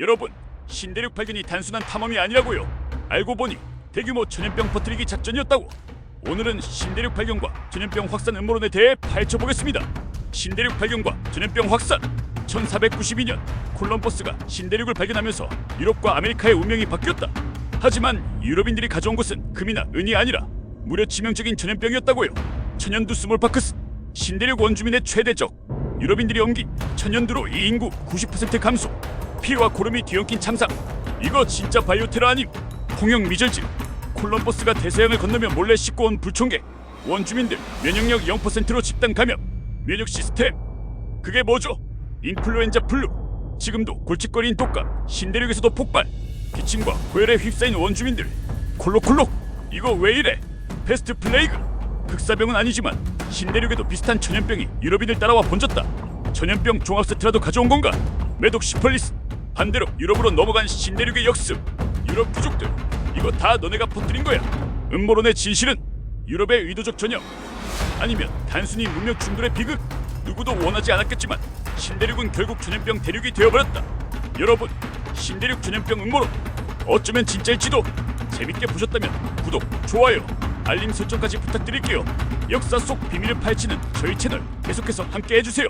여러분, 신대륙 발견이 단순한 탐험이 아니라고요. 알고 보니 대규모 전염병 퍼뜨리기 작전이었다고. 오늘은 신대륙 발견과 전염병 확산 음모론에 대해 파헤쳐 보겠습니다. 신대륙 발견과 전염병 확산. 1492년 콜럼버스가 신대륙을 발견하면서 유럽과 아메리카의 운명이 바뀌었다. 하지만 유럽인들이 가져온 것은 금이나 은이 아니라 무려 치명적인 전염병이었다고요. 천연두 스몰파크스. 신대륙 원주민의 최대 적. 유럽인들이 옮긴 천연두로 이 인구 90% 감소. 피와 고름이 뒤엉킨 참상. 이거 진짜 바이오 테러 아님? 홍역 미절진. 콜럼버스가 대서양을 건너며 몰래 싣고 온 불총객. 원주민들 면역력 0%로 집단 감염. 면역 시스템. 그게 뭐죠? 인플루엔자 플루. 지금도 골칫거리인 독감. 신대륙에서도 폭발. 기침과 고열에 휩싸인 원주민들. 콜록콜록. 이거 왜 이래? 패스트 플레이그. 흑사병은 아니지만 신대륙에도 비슷한 전염병이 유럽인을 따라와 번졌다. 전염병 종합 세트라도 가져온 건가? 매독 시펄리스. 반대로 유럽으로 넘어간 신대륙의 역습. 유럽 부족들. 이거 다 너네가 퍼뜨린 거야. 음모론의 진실은 유럽의 의도적 전염. 아니면 단순히 문명 충돌의 비극. 누구도 원하지 않았겠지만 신대륙은 결국 전염병 대륙이 되어버렸다. 여러분, 신대륙 전염병 음모론 어쩌면 진짜일지도 재밌게 보셨다면 구독, 좋아요, 알림 설정까지 부탁드릴게요. 역사 속 비밀을 파헤치는 저희 채널 계속해서 함께 해주세요.